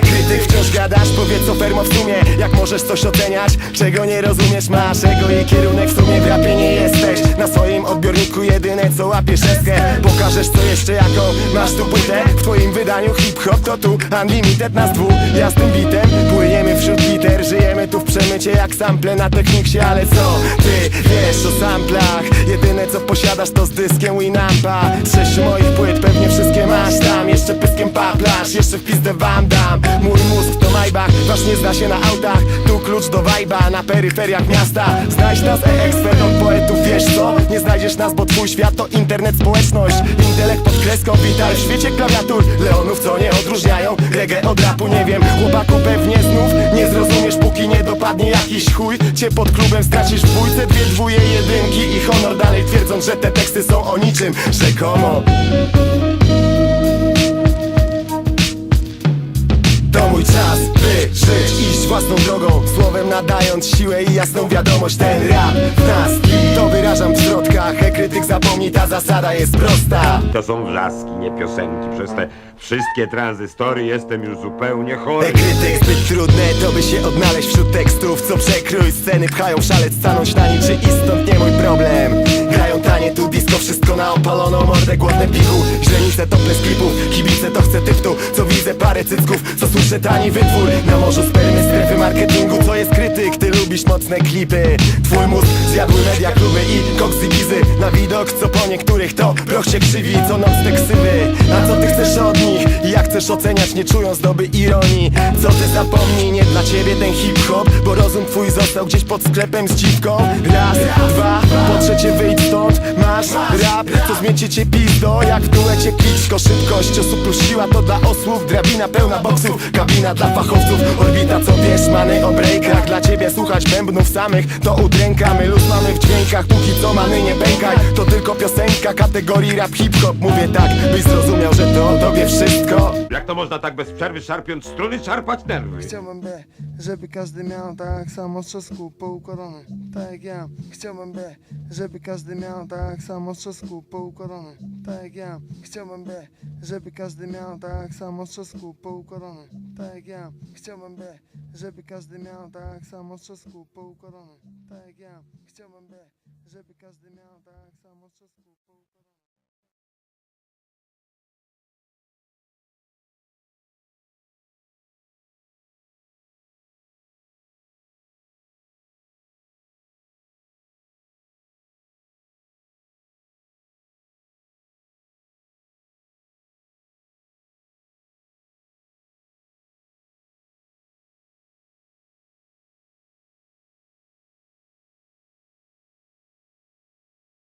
Krytyk wciąż gadasz, powiedz co fermo w sumie. Jak możesz coś oceniać, czego nie rozumiesz? Masz ego i kierunek w sumie. W rapie nie jesteś. Na swoim odbiorniku jedyne co łapiesz eskę Pokażesz co jeszcze jaką masz tu płytę? W twoim wydaniu hip-hop to tu Unlimited nas dwóch, ja z tym bitem Płyniemy wśród liter, żyjemy tu w przemycie jak sample na techniksie Ale co ty wiesz o samplach? Jedyne co posiadasz to z dyskiem Winampa. Z sześciu moich Jeszcze pyskiem paplasz, jeszcze w pizdę wam dam. Mój mózg to Maybach, wasz nie zna się na autach. Tu klucz do vibe'a na peryferiach miasta. Znajdź nas e-ekspert od poetów, wiesz co? Nie znajdziesz nas, bo twój świat to internet, społeczność. Intelekt pod kreską, witaj w świecie klawiatur. Leonów co nie odróżniają reggae od rapu Nie wiem, chłopaku pewnie znów nie zrozumiesz Póki nie dopadnie jakiś chuj. Cię pod klubem stracisz w dwójce Dwie jedynki i honor. Dalej twierdzą, że te teksty są o niczym Rzekomo Nadając siłę i jasną wiadomość Ten rap w nas to wyrażam w środkach E krytyk zapomni, ta zasada jest prosta To są wrzaski, nie piosenki. Przez te wszystkie tranzystory jestem już zupełnie chory. E krytyk zbyt trudne, to by się odnaleźć wśród tekstów Co przekrój sceny pchają w szalec, stanąć na niczy i stąd nie mój problem Grają tanie tu disco, wszystko na opaloną mordę, głodne pichu Źrenice tople z klipów, kibice to chce typtu. Co widzę parę cycków, co słyszę tani wytwór. Na morzu spermy strefy marketingu, co jest krytyk Ty lubisz mocne klipy, twój mózg zjadły media kluby i koksy bizy Na widok, co po niektórych to proch się krzywi, co noc te ksywy. A co ty chcesz od nich chcesz oceniać, nie czując doby ironii. Co ty zapomnij, nie dla ciebie ten hip-hop Bo rozum twój został gdzieś pod sklepem z dziwką. Raz, dwa, po trzecie wyjdź stąd. Masz rap, co zmiecie pizdo Jak w duecie kliczko, szybkość osób plus siła To dla osłów, drabina pełna boksów Kabina dla fachowców, orbita co wiesz Many o breakach, dla ciebie słuchać bębnów samych To udręka, my luz mamy w dźwiękach Póki co many nie pękaj. To tylko piosenka kategorii rap hip-hop. Mówię tak, byś zrozumiał, że to o tobie wszystko. Jak to można tak bez przerwy szarpiąc struny szarpać nerwy? Chciałbym by, żeby każdy miał tak samo z czosku poukładane, tak jak ja. Chciałbym by, żeby każdy miał tak samo z czosku poukładane, tak jak ja. Chciałbym by, żeby każdy miał tak samo z czosku poukładane, tak jak ja Chciałbym by, żeby każdy miał tak samo z czosku poukładane, tak jak ja Chciałbym by, żeby każdy miał tak samo z czosku poukładane